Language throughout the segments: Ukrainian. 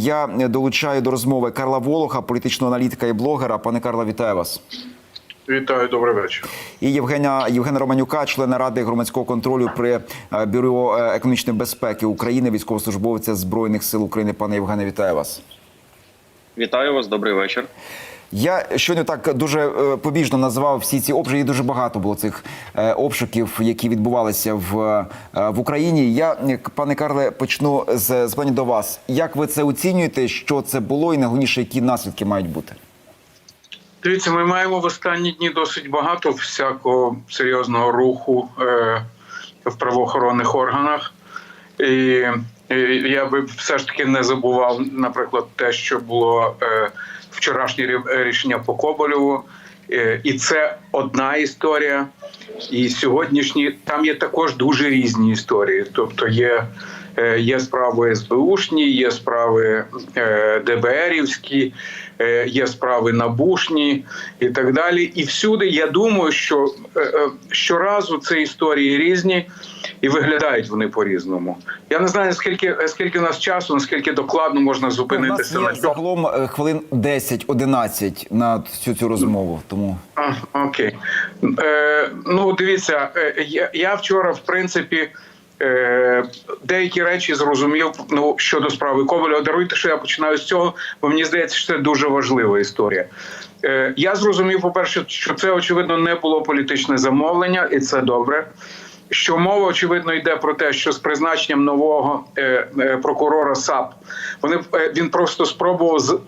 я долучаю до розмови Карла Волоха, політичного аналітика і блогера. Пане Карло, вітаю вас. Вітаю, добрий вечір. І Євгена Євгена Романюка, члена ради громадського контролю при е, бюро е, економічної безпеки України, військовослужбовця збройних сил України. Пане Євгене, вітаю вас. Вітаю вас, добрий вечір. Я щойно так дуже е, побіжно назвав всі ці обшуки. і Дуже багато було цих е, обшуків, які відбувалися в, е, в Україні. Я, пане Карле, почну з, з питання до вас. Як ви це оцінюєте? Що це було, і найголовніше, які наслідки мають бути? Дивіться, ми маємо в останні дні досить багато всякого серйозного руху в правоохоронних органах. І я би все ж таки не забував, наприклад, те, що було е, вчорашнє рішення по Коболєву. Е, і це одна історія. І сьогоднішні там є також дуже різні історії. Тобто є, е, є справи СБУшні, є справи е, ДБРівські, е, є справи набушні і так далі. І всюди я думаю, що е, е, щоразу ці історії різні і виглядають вони по-різному. Я не знаю наскільки скільки у нас часу, наскільки докладно можна У нас зупинитися є на цьому. загалом е, хвилин 10-11 на всю цю розмову. Тому А, окей. Е, ну, дивіться, е, я, я вчора, в принципі, е, деякі речі зрозумів ну, щодо справи Коваля. Даруйте, що я починаю з цього, бо мені здається, що це дуже важлива історія. Е, я зрозумів, по-перше, що це, очевидно, не було політичне замовлення, і це добре. Що мова очевидно йде про те, що з призначенням нового е, е, прокурора САП вони е, він просто спробував з,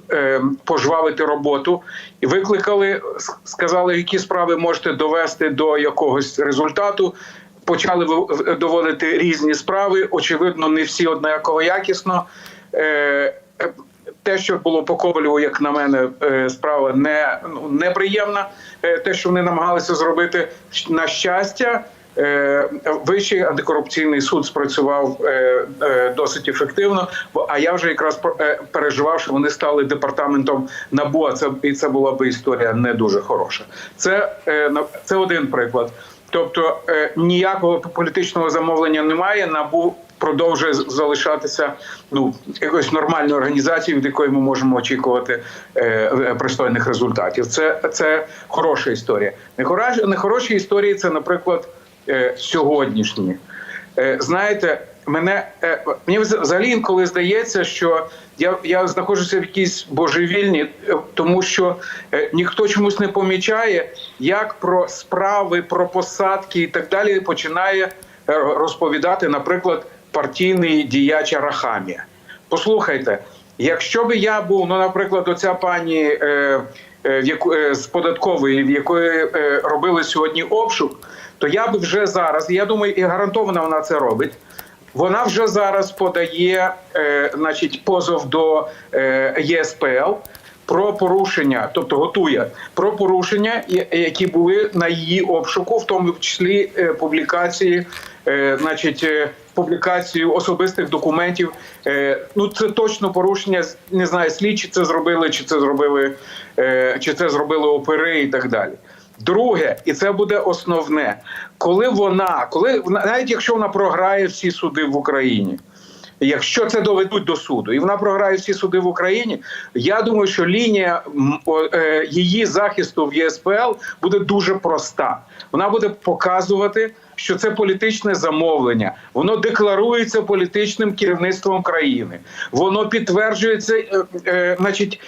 пожвавити роботу і викликали, сказали, які справи можете довести до якогось результату. Почали доводити різні справи. Очевидно, не всі однаково якісно. Те, що було по Ковалєву, як на мене, справа не ну, неприємна. Те, що вони намагалися зробити, на щастя, Вищий антикорупційний суд спрацював е, е, досить ефективно. А я вже якраз е, переживав, що вони стали департаментом НАБУ. А це і це була би історія не дуже хороша. Це, е, це один приклад. Тобто е, ніякого політичного замовлення немає. Набу продовжує залишатися ну якоюсь нормальною організацією, від якої ми можемо очікувати е, е, пристойних результатів. Це, це хороша історія. Нехорош- Нехороші історії це, наприклад, е, сьогоднішні. Е, знаєте, мене е, мені взагалі інколи здається, що я, я знаходжуся в якійсь божевільні, е, тому що е, ніхто чомусь не помічає, як про справи, про посадки і так далі починає е, розповідати, наприклад, партійний діяч Арахамія. Послухайте, якщо би я був, ну, наприклад, оця пані е, е, в яку, е, з податкової, в якої е, робили сьогодні обшук, то я би вже зараз, я думаю, і гарантовано вона це робить. Вона вже зараз подає, е, значить, позов до е, ЄСПЛ про порушення, тобто готує про порушення, які були на її обшуку, в тому числі е, публікації, е, значить, е, публікацію особистих документів. Е, ну це точно порушення. Не знаю, слідчі це зробили, чи це зробили, е, чи це зробили опери і так далі. Друге, і це буде основне, коли вона, коли навіть якщо вона програє всі суди в Україні, якщо це доведуть до суду, і вона програє всі суди в Україні, я думаю, що лінія е, її захисту в ЄСПЛ буде дуже проста. Вона буде показувати, що це політичне замовлення, воно декларується політичним керівництвом країни, воно підтверджується, е, е, значить,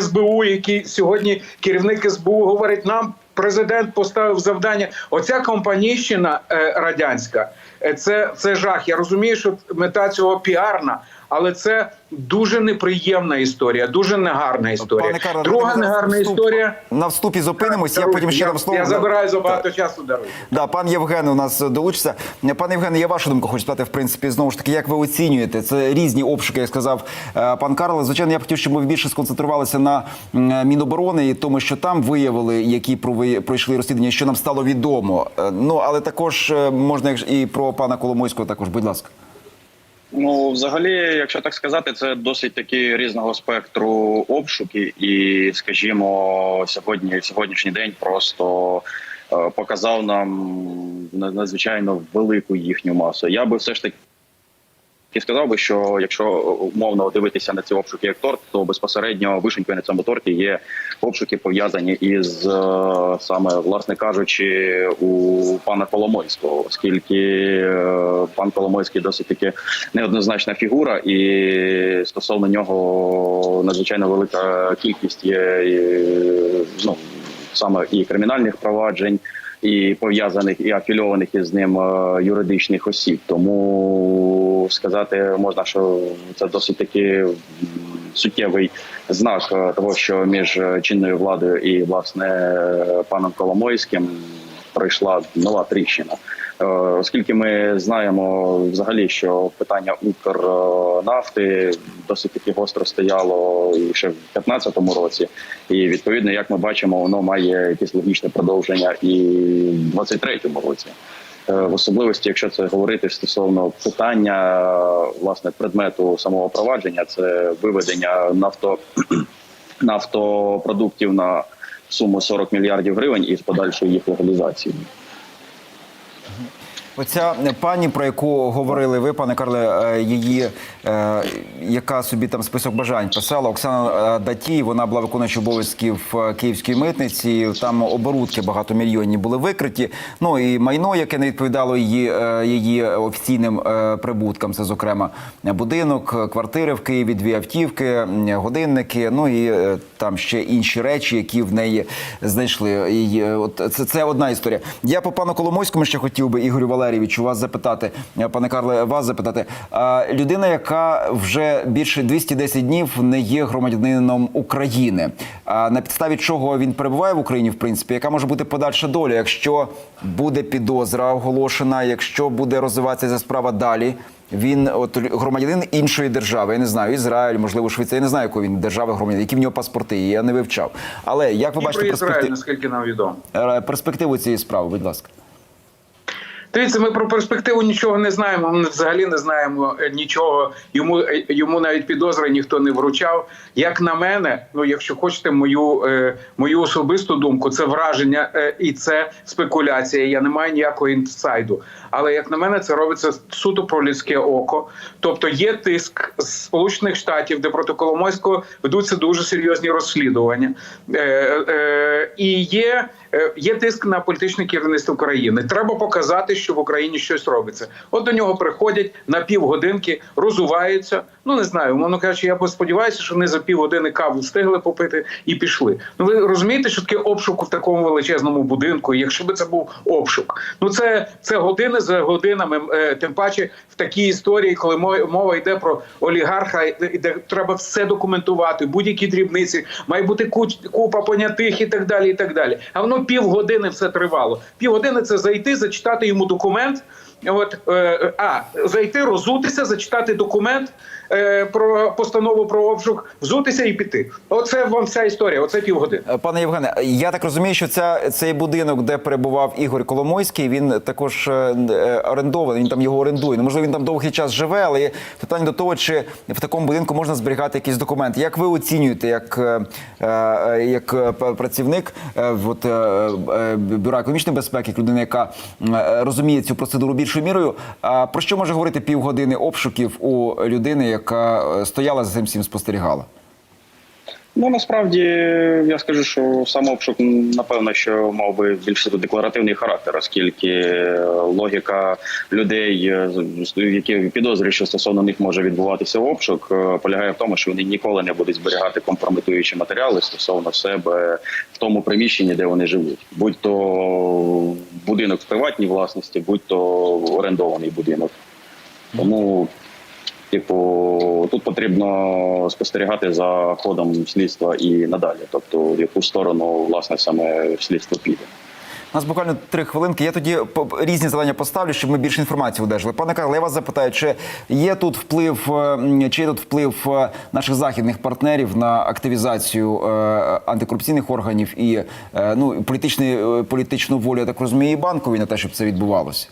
СБУ, який сьогодні керівник СБУ говорить нам. Президент поставив завдання. Оця компанійщина е, радянська, е, це, це жах. Я розумію, що мета цього піарна, але це дуже неприємна історія, дуже негарна історія. Пане Карло, Друга негарна вступ- історія. на вступі зупинимось. Я потім ще я, слово. я забираю забагато часу. Даруйте. Да, пан Євген у нас долучиться. Пане Євгене, я вашу думку хочу спитати, в принципі, знову ж таки, як ви оцінюєте? Це різні обшуки, як сказав е, пан Карло. Звичайно, я б хотів, щоб ми більше сконцентрувалися на Міноборони і тому, що там виявили, які пройшли розслідування, що нам стало відомо. Е, Ну, але також е, можна і про пана Коломойського також, будь ласка. Ну, взагалі, якщо так сказати, це досить такі різного спектру обшуки, і, скажімо, сьогодні сьогоднішній день просто е, показав нам надзвичайно велику їхню масу. Я би все ж таки І сказав би, що якщо умовно дивитися на ці обшуки як торт, то безпосередньо вишенькою на цьому торті є обшуки пов'язані із е, саме, власне кажучи, у пана Коломойського, оскільки е, пан Коломойський досить таки неоднозначна фігура, і стосовно нього надзвичайно велика кількість є е, ну, саме і кримінальних проваджень і пов'язаних і афільованих із ним е, юридичних осіб. Тому сказати можна, що це досить таки суттєвий знак е, того, що між е, чинною владою і власне паном Коломойським пройшла нова тріщина. Е, Оскільки ми знаємо взагалі, що питання Укрнафти досить таки гостро стояло ще в 2015 році, і відповідно, як ми бачимо, воно має якесь логічне продовження і в 23-му році. Е, В особливості, якщо це говорити стосовно питання власне предмету самого провадження, це виведення нафто нафтопродуктів на суму 40 мільярдів гривень і з подальшою їх легалізацією. Оця пані, про яку говорили ви, пане Карле, е, її е, яка собі там список бажань писала Оксана е, Датій. Вона була виконуючою обов'язків київської митниці. Там оборудки багатомільйонні були викриті. Ну і майно, яке не відповідало її, її офіційним прибуткам. Це зокрема будинок, квартири в Києві, дві автівки, годинники. Ну і там ще інші речі, які в неї знайшли. І, от це, це одна історія. Я по пану Коломойському ще хотів би Ігорю Валерійовичу вас запитати, е, пане Карле, вас запитати. Людина, яка вже більше 210 днів не є громадянином України. На підставі чого він перебуває в Україні, в принципі, яка може бути подальша доля, якщо буде підозра оголошена, якщо буде розвиватися ця справа далі. Він от громадянин іншої держави. Я не знаю, Ізраїль, можливо, Швейцарія. Я не знаю, якої він держави громадянин, які в нього паспорти. є, Я не вивчав. Але як ви І бачите про Ізраїль, перспектив... наскільки нам відомо. е, перспективу цієї справи? Будь ласка. Дивіться, ми про перспективу нічого не знаємо. Ми взагалі не знаємо е, нічого. Йому е, йому навіть підозри ніхто не вручав. Як на мене, ну якщо хочете мою е, мою особисту думку, це враження е, і це спекуляція. Я не маю ніякого інсайду. Але як на мене, це робиться суто про людське око. Тобто є тиск з Сполучених Штатів, де проти Коломойського ведуться дуже серйозні розслідування, е, е, і є. Е, Є тиск на політичне керівництво країни. Треба показати, що в Україні щось робиться. От до нього приходять на півгодинки, розуваються. Ну не знаю, умовно кажучи, я сподіваюся, що вони за півгодини каву встигли попити і пішли. Ну ви розумієте, що таке обшук в такому величезному будинку? Якщо би це був обшук, ну це, це години за годинами. е, Тим паче в такій історії, коли мова йде про олігарха, де треба все документувати, будь-які дрібниці, має бути купа понятих і так далі. І так далі. А воно півгодини все тривало. Півгодини це зайти, зачитати йому документ. От е, а зайти, розутися, зачитати документ е, про постанову про обшук, взутися і піти. Оце вам вся історія. Оце півгодини. Е, Пане Євгене, я так розумію, що ця, цей будинок, де перебував Ігор Коломойський, він також е, е, орендований, він там його орендує. Ну, можливо, він там довгий час живе, але питання до того, чи в такому будинку можна зберігати якісь документи. Як ви оцінюєте, як, як працівник от, Бюро економічної безпеки, як людина, яка розуміє цю процедуру більшою мірою, а про що може говорити півгодини обшуків у людини, яка е, стояла за цим всім спостерігала? Ну насправді я скажу, що сам обшук напевно, що мав би більше декларативний характер, оскільки е, логіка людей, е, які підозрюють, що стосовно них може відбуватися обшук, е, полягає в тому, що вони ніколи не будуть зберігати компрометуючі матеріали стосовно себе в тому приміщенні, де вони живуть, будь то будинок в приватній власності, будь то орендований будинок. Тому Типу, тут потрібно спостерігати за ходом слідства і надалі, тобто в яку сторону власне саме слідство піде. У нас буквально три хвилинки. Я тоді по- різні завдання поставлю, щоб ми більше інформації одержали. Пане Карле, я вас запитаю, чи є тут вплив, е, чи є тут вплив е, наших західних партнерів на активізацію е, антикорупційних органів і ну політичний, е, політичну волю, я так розумію, і банкові на те, щоб це відбувалося?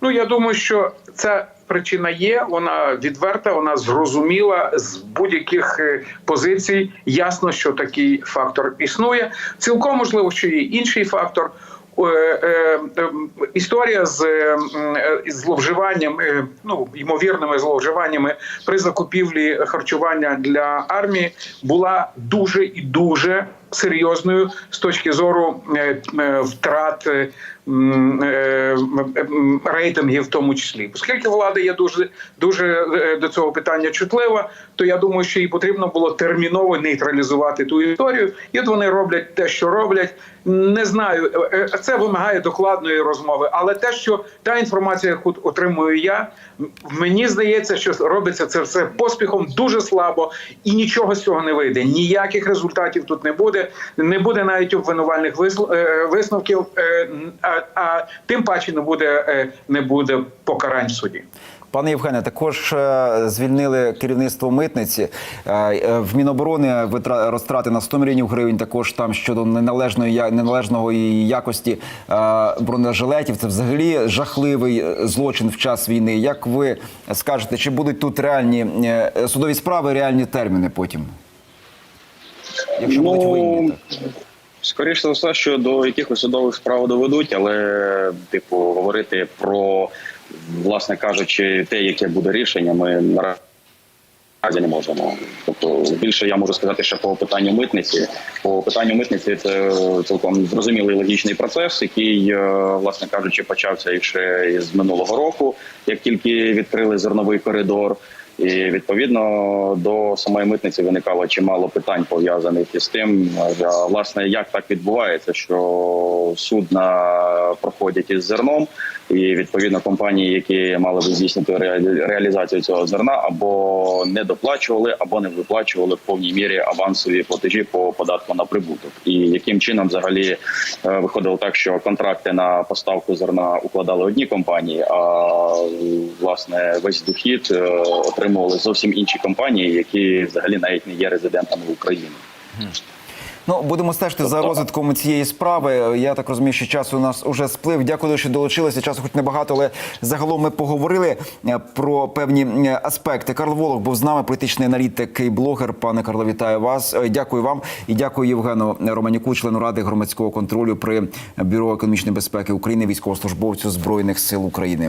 Ну я думаю, що ця причина є. Вона відверта, вона зрозуміла з будь-яких е, позицій. Ясно, що такий фактор існує. Цілком можливо, що є інший фактор. е, е, е, історія з е, м, е, із зловживанням, е, ну ймовірними зловживаннями при закупівлі харчування для армії була дуже і дуже серйозною з точки зору е, е, втрат. е, рейтингів, в тому числі, оскільки влада є дуже дуже до цього питання чутлива, то я думаю, що їй потрібно було терміново нейтралізувати ту історію. І от вони роблять те, що роблять. Не знаю, е, е, це вимагає докладної розмови, але те, що та інформація, яку отримую я, мені здається, що робиться це все поспіхом дуже слабо, і нічого з цього не вийде. Ніяких результатів тут не буде. Не буде навіть обвинувальних е, висновків, а, а тим паче не буде не буде покарань в суді. Пане Євгене, також е, звільнили керівництво митниці Е, е, в Міноборони розтрати на 100 мільйонів гривень. Також там щодо неналежної неналежного якості бронежилетів. Це взагалі жахливий злочин в час війни. Як ви скажете, чи будуть тут реальні судові справи, реальні терміни потім? Якщо будуть винні, так. Скоріше за все, що до якихось судових справ доведуть, але, типу, говорити про, власне кажучи, те, яке буде рішення, ми наразі не можемо. Тобто, більше я можу сказати, що по питанню митниці. По питанню митниці це цілком зрозумілий логічний процес, який, е, власне кажучи, почався ще з минулого року, як тільки відкрили зерновий коридор. І відповідно до самої митниці виникало чимало питань пов'язаних із тим, е, власне, як так відбувається, що судна проходять із зерном, і відповідно компанії, які мали би здійснити реалі- реалізацію цього зерна, або не доплачували, або не виплачували в повній мірі авансові платежі по податку на прибуток. І яким чином взагалі е, виходило так, що контракти на поставку зерна укладали одні компанії, а власне весь дохід отримували зовсім інші компанії, які взагалі навіть не є резидентами України. Ну, будемо стежити за розвитком цієї справи. Я так розумію, що час у нас уже сплив. Дякую, що долучилися. Часу хоч небагато, але загалом ми поговорили е, про певні е, аспекти. Карл Волох був з нами, політичний аналітик і блогер. Пане Карло, вітаю вас. Е, Дякую вам і дякую Євгену Романюку, члену ради громадського контролю при бюро економічної безпеки України, військовослужбовцю збройних сил України.